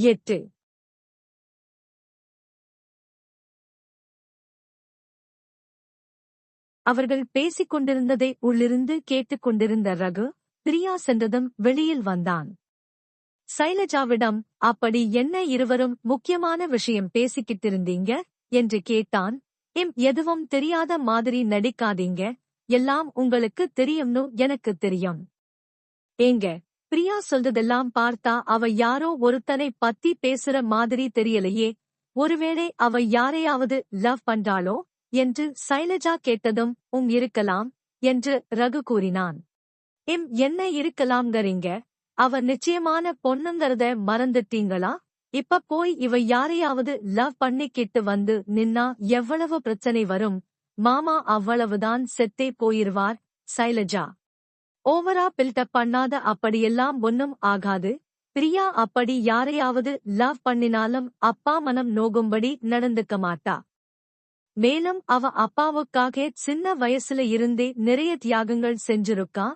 எட்டு. அவர்கள் பேசிக் கொண்டிருந்ததை உள்ளிருந்து கேட்டுக் கொண்டிருந்த ரகு பிரியா சென்றதும் வெளியில் வந்தான். சைலஜாவிடம் அப்படி என்ன இருவரும் முக்கியமான விஷயம் பேசிக்கிட்டிருந்தீங்க? என்று கேட்டான். எம் எதுவும் தெரியாத மாதிரி நடிக்காதீங்க. எல்லாம் உங்களுக்கு தெரியும்னு எனக்கு தெரியும். ஏங்க பிரியா சொல்றதெல்லாம் பார்த்தா அவ யாரோ ஒருத்தனை பத்தி பேசுற மாதிரி தெரியலையே. ஒருவேளை அவ யாரையாவது லவ் பண்றாளோ என்று சைலஜா கேட்டதும் உம் இருக்கலாம் என்று ரகு கூறினான். இம் என்ன இருக்கலாம்ங்கறீங்க? அவ நிச்சயமான பொண்ணுங்கறத மறந்துட்டீங்களா? இப்ப போய் இவ யாரையாவது லவ் பண்ணிக்கிட்டு வந்து நின்னா எவ்வளவு பிரச்சனை வரும்? மாமா அவ்வளவுதான் செத்தே போயிருவார் சைலஜா. ஓவரா பில்டப் பண்ணாத அப்படியெல்லாம் ஒன்னும் ஆகாது. பிரியா அப்படி யாரையாவது லவ் பண்ணினாலும் அப்பா மனம் நோகும்படி நடந்துக்க மாட்டா. மேலும் அவ அப்பாவுக்காக சின்ன வயசுல இருந்தே நிறைய தியாகங்கள் செஞ்சிருக்கா?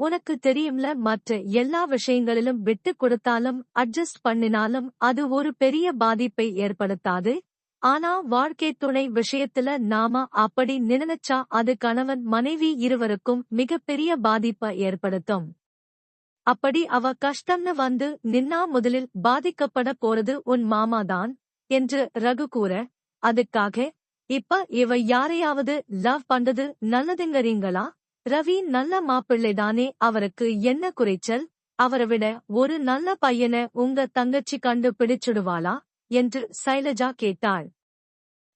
உனக்கு தெரியும்ல மற்ற எல்லா விஷயங்களிலும் விட்டு கொடுத்தாலும் அட்ஜஸ்ட் பண்ணினாலும் அது ஒரு பெரிய பாதிப்பை ஏற்படுத்தாது? ஆனா வாழ்க்கை துணை விஷயத்துல நாம அப்படி நினைச்சா அது கணவன் மனைவி இருவருக்கும் மிகப்பெரிய பாதிப்பை ஏற்படுத்தும். அப்படி அவ கஷ்டம்னு வந்து நின்னா முதலில் பாதிக்கப்பட போறது உன் மாமாதான் என்று ரகு கூற அதுக்காக இப்ப இவ யாரையாவது லவ் பண்றது நல்லதுங்கறீங்களா? ரவி நல்ல மாப்பிள்ளைதானே அவருக்கு என்ன குறைச்சல்? அவரை விட ஒரு நல்ல பையனை உங்க தங்கச்சி கண்டு பிடிச்சுடுவாளா என்று சைலஜா கேட்டாள்.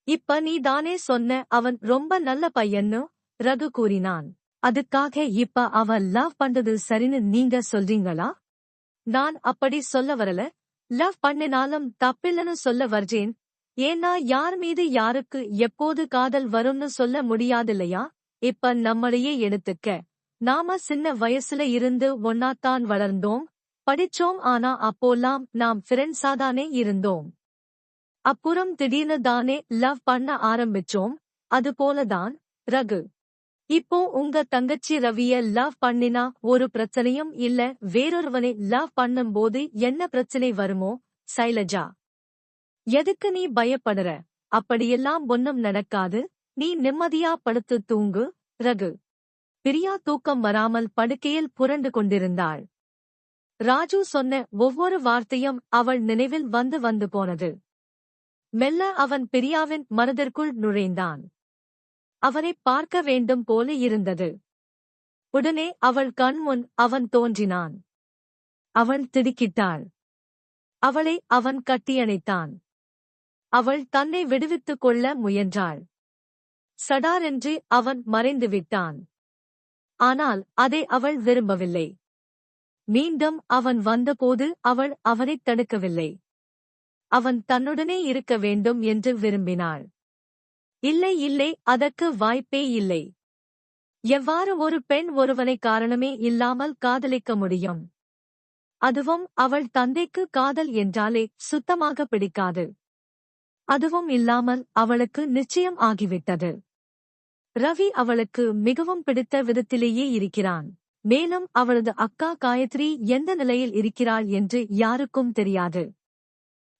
இப்ப நீ தானே சொன்ன அவன் ரொம்ப நல்ல பையன்னு? ரகு கூறினான். அதுக்காக இப்ப அவ லவ் பண்றது சரின்னு நீங்க சொல்றீங்களா? நான் அப்படி சொல்ல வரல. லவ் பண்ணினாலும் தப்பில்லன்னு சொல்ல வர்றேன். ஏன்னா யார் மீது யாருக்கு எப்போது காதல் வரும்னு சொல்ல முடியாதில்லையா? இப்ப நம்மளையே எடுத்துக்க. நாம சின்ன வயசுல இருந்து ஒன்னாத்தான் வளர்ந்தோம். படிச்சோம் ஆனா அப்போல்லாம் நாம் ஃப்ரெண்ட்ஸாதானே இருந்தோம். அப்புறம் திடீர்னு தானே லவ் பண்ண ஆரம்பிச்சோம். அது போலதான் ரகு. இப்போ உங்க தங்கச்சி ரவிய லவ் பண்ணினா ஒரு பிரச்சனையும் இல்ல வேறொருவனை லவ் பண்ணும்போது என்ன பிரச்சனை வருமோ சைலஜா. எதுக்கு நீ பயப்படுற? அப்படியெல்லாம் ஒன்னும் நடக்காது. நீ நிம்மதியா படுத்து தூங்கு ரகு. பிரியா தூக்கம் வராமல் படுக்கையில் புரண்டு கொண்டிருந்தாள். ராஜு சொன்ன ஒவ்வொரு வார்த்தையும் அவள் நினைவில் வந்து வந்து போனது. மெல்ல அவன் பிரியாவின் மனதிற்குள் நுழைந்தான். அவனை பார்க்க வேண்டும் போல இருந்தது. உடனே அவள் கண்முன் அவன் தோன்றினான். அவள் திடுக்கிட்டாள். அவளை அவன் கட்டியணைத்தான். அவள் தன்னை விடுவித்துக் கொள்ள முயன்றாள். சடாரென்று அவன் மறைந்து விட்டான். ஆனால் அதை அவள் விரும்பவில்லை. மீண்டும் அவன் வந்தபோது அவள் அவனைத் தடுக்கவில்லை. அவன் தன்னுடனே இருக்க வேண்டும் என்று விரும்பினாள். இல்லை இல்லை அதற்கு வாய்ப்பே இல்லை. எவ்வாறு ஒரு பெண் ஒருவனை காரணமே இல்லாமல் காதலிக்க முடியும்? அதுவும் அவள் தந்தைக்கு காதல் என்றாலே சுத்தமாக பிடிக்காது. அதுவும் இல்லாமல் அவளுக்கு நிச்சயம் ஆகிவிட்டது. ரவி அவளுக்கு மிகவும் பிடித்த விதத்திலேயே இருக்கிறான். மேலும் அவளது அக்கா காயத்ரி எந்த நிலையில் இருக்கிறாள் என்று யாருக்கும் தெரியாது.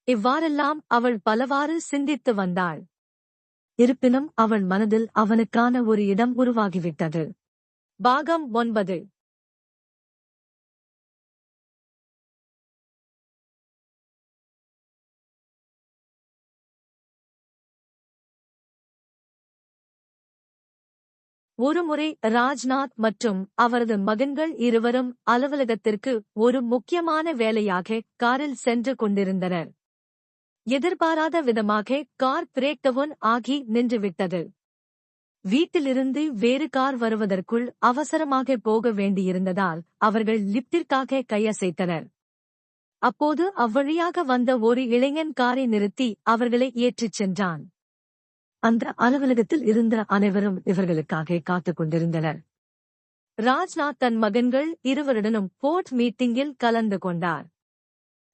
இவ்வாறெல்லாம் அவள் பலவாறு சிந்தித்து வந்தாள். இருப்பினும் அவள் மனதில் அவனுக்கான ஒரு இடம் உருவாகிவிட்டது. பாகம் ஒன்பது. ஒருமுறை ராஜ்நாத் மற்றும் அவரது மகன்கள் இருவரும் அலுவலகத்திற்கு ஒரு முக்கியமான வேலையாக காரில் சென்று கொண்டிருந்தனர். எதிர்பாராத விதமாக கார் பிரேக் டவுன் ஆகி நின்றுவிட்டது. வீட்டிலிருந்து வேறு கார் வருவதற்குள் அவசரமாக போக வேண்டியிருந்ததால் அவர்கள் லிப்டிற்காக கையசைத்தனர். அப்போது அவ்வழியாக வந்த ஒரு இளைஞன் காரை நிறுத்தி அவர்களை ஏற்றிச் சென்றான். அந்த அலுவலகத்தில் இருந்த அனைவரும் இவர்களுக்காக காத்துக் கொண்டிருந்தனர். ராஜ்நாத் தன் மகன்கள் இருவருடனும் போர்ட் மீட்டிங்கில் கலந்து கொண்டார்.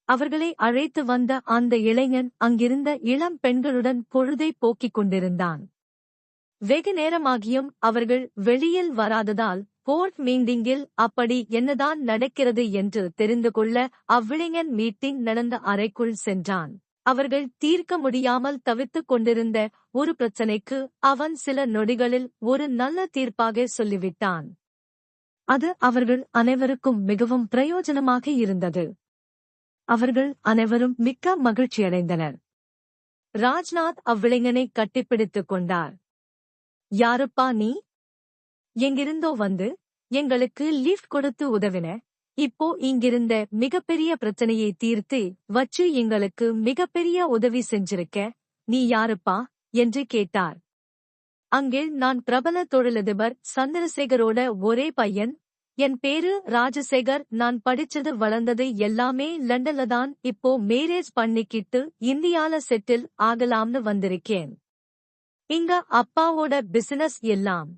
அவர்களை அழைத்து வந்த அந்த இளைஞன் அங்கிருந்த இளம் பெண்களுடன் பொழுதை போக்கிக் கொண்டிருந்தான். வெகு நேரமாகியும் அவர்கள் வெளியில் வராததால் போர்ட் மீட்டிங்கில் அப்படி என்னதான் நடக்கிறது என்று தெரிந்து கொள்ள அவ்விளைஞன் மீட்டிங் நடந்த அறைக்குள் சென்றான். அவர்கள் தீர்க்க முடியாமல் தவித்துக் கொண்டிருந்த ஒரு பிரச்சனைக்கு அவன் சில நொடிகளில் ஒரு நல்ல தீர்ப்பாக சொல்லிவிட்டான். அது அவர்கள் அனைவருக்கும் மிகவும் பிரயோஜனமாக இருந்தது. அவர்கள் அனைவரும் மிக்க மகிழ்ச்சியடைந்தனர். ராஜ்நாத் அவ்விளைஞனை கட்டிப்பிடித்துக் கொண்டார். யாருப்பா நீ? எங்கிருந்தோ வந்து எங்களுக்கு லிஃப்ட் கொடுத்து உதவின. இப்போ இங்கிருந்த மிகப்பெரிய பிரச்சனையை தீர்த்து வச்சு எங்களுக்கு மிகப்பெரிய உதவி செஞ்சிருக்க. நீ யாருப்பா? என்று கேட்டார். அங்கே நான் பிரபல தொழிலதிபர் சந்திரசேகரோட ஒரே பையன் என் பேரு ராஜசேகர். நான் படிச்சது வளர்ந்தது எல்லாமே லண்டன்ல தான். இப்போ மேரேஜ் பண்ணிக்கிட்டு இந்தியால செட்டில் ஆகலாம்னு வந்திருக்கேன். இங்க அப்பாவோட பிசினஸ் எல்லாம்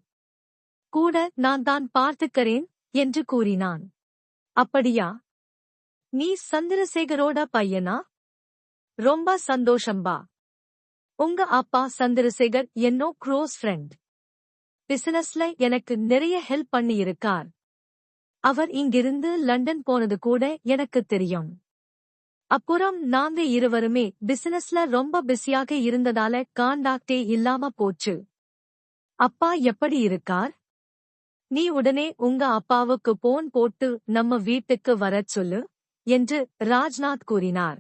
கூட நான் தான் பார்த்துக்கறேன் என்று கூறினான். அப்படியா? நீ சந்திரசேகரோட பையனா? ரொம்ப சந்தோஷம்பா. உங்க அப்பா சந்திரசேகர் என்னோ க்ளோஸ் ஃப்ரெண்ட் பிசினஸ்ல எனக்கு நிறைய ஹெல்ப் பண்ணியிருக்கார். அவர் இங்கிருந்து லண்டன் போனது கூட எனக்கு தெரியும். அப்புறம் நாங்க இருவருமே பிசினஸ்ல ரொம்ப பிஸியாக இருந்ததால காண்டாக்டே இல்லாம போச்சு. அப்பா எப்படி இருக்கார்? நீ உடனே உங்க அப்பாவுக்கு போன் போட்டு நம்ம வீட்டுக்கு வரச் சொல்லு என்று ராஜ்நாத் கூறினார்.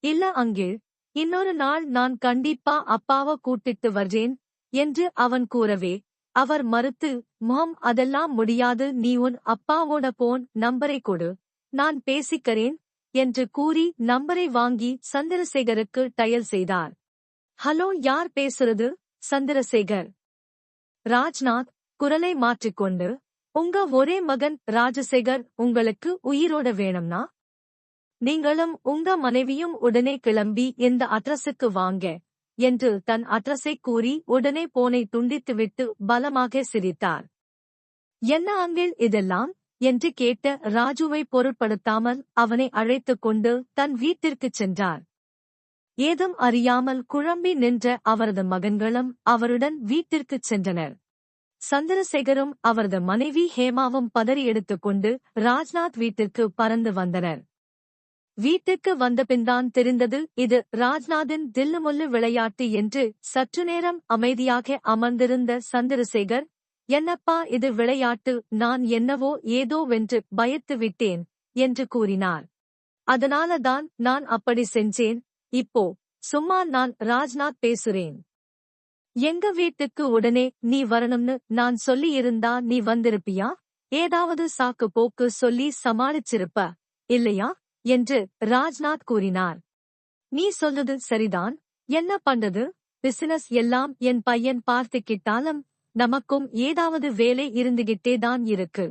இல்ல அங்கிள் இன்னொரு நாள் நான் கண்டிப்பா அப்பாவ கூட்டிட்டு வர்றேன் என்று அவன் கூறவே அவர் மறுத்து மாம் அதெல்லாம் முடியாது. நீ உன் அப்பாவோட போன் நம்பரை கொடு. நான் பேசிக்கிறேன் என்று கூறி நம்பரை வாங்கி சந்திரசேகருக்கு டயல் செய்தார். ஹலோ யார் பேசுறது? சந்திரசேகர். ராஜ்நாத் குரலை மாற்றிக்கொண்டு. உங்க ஒரே மகன் ராஜசேகர் உங்களுக்கு உயிரோட வேணும்னா? நீங்களும் உங்க மனைவியும் உடனே கிளம்பி இந்த அட்ரஸுக்கு வாங்க. என்று தன் அட்ரஸை கூறி உடனே போனை துண்டித்துவிட்டு பலமாக சிரித்தார். என்ன அங்கில் இதெல்லாம்? என்று கேட்ட ராஜுவை பொருட்படுத்தாமல் அவனை அழைத்துக் கொண்டு தன் வீட்டிற்குச் சென்றார். ஏதும் அறியாமல் குழம்பி நின்ற அவரது மகன்களும் அவருடன் வீட்டிற்குச் சென்றனர். சந்திரசேகரும் அவரது மனைவி ஹேமாவும் பதறி எடுத்துக்கொண்டு ராஜ்நாத் வீட்டிற்கு பறந்து வந்தனர். வீட்டுக்கு வந்தபின்தான் தெரிந்தது இது ராஜ்நாதின் தில்லுமுல்லு விளையாட்டு என்று சற்று நேரம் அமைதியாக அமர்ந்திருந்த சந்திரசேகர் என்னப்பா இது விளையாட்டு நான் என்னவோ ஏதோ வென்று பயத்து விட்டேன் என்று கூறினார். அதனாலதான் நான் அப்படி செஞ்சேன் இப்போ சும்மா நான் ராஜ்நாத் பேசுறேன். எங்க வீட்டுக்கு உடனே நீ வரணும்னு நான் சொல்லியிருந்தா நீ வந்திருப்பியா? ஏதாவது சாக்கு போக்கு சொல்லி சமாளிச்சிருப்ப இல்லையா? என்று ராஜ்நாத் கூறினார். நீ சொல்றது சரிதான். என்ன பண்றது? பிசினஸ் எல்லாம் என் பையன் பார்த்துக்கிட்டாலும் நமக்கும் ஏதாவது வேலை இருந்துகிட்டே தான் இருக்கு.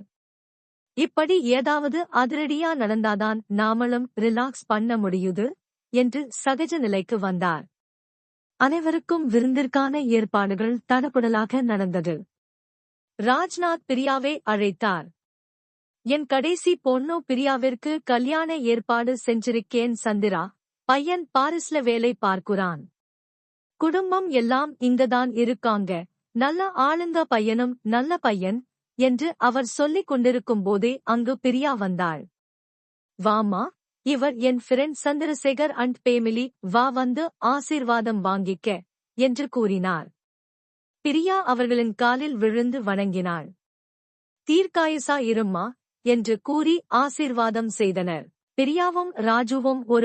இப்படி ஏதாவது அதிரடியா நடந்தாதான் நாமளும் ரிலாக்ஸ் பண்ண முடியுது என்று சகஜ நிலைக்கு வந்தார். அனைவருக்கும் விருந்திற்கான ஏற்பாடுகள் தடபுடலாக நடந்தது. ராஜ்நாத் பிரியாவை அழைத்தார். என் கடைசி பொண்ணு பிரியாவிற்கு கல்யாண ஏற்பாடு செஞ்சிருக்கேன் சந்திரா. பையன் பாரிஸ்ல வேலை பார்க்குறான். குடும்பம் எல்லாம் இங்கதான் இருக்காங்க. நல்ல ஆளுங்க பையனும் நல்ல பையன் என்று அவர் சொல்லிக் கொண்டிருக்கும் போதே அங்கு பிரியா வந்தாள். வாமா இவர் என் ஃப்ரெண்ட் சந்திரசேகர் அண்ட் பேமிலி வா வந்து ஆசீர்வாதம் வாங்கிக்க என்று கூறினார். பிரியா அவர்களின் காலில் விழுந்து வணங்கினாள். தீர்க்காயுசா இரும்மா என்று கூறி ஆசீர்வாதம் செய்தனர். பிரியாவும் ராஜுவும் ஒரு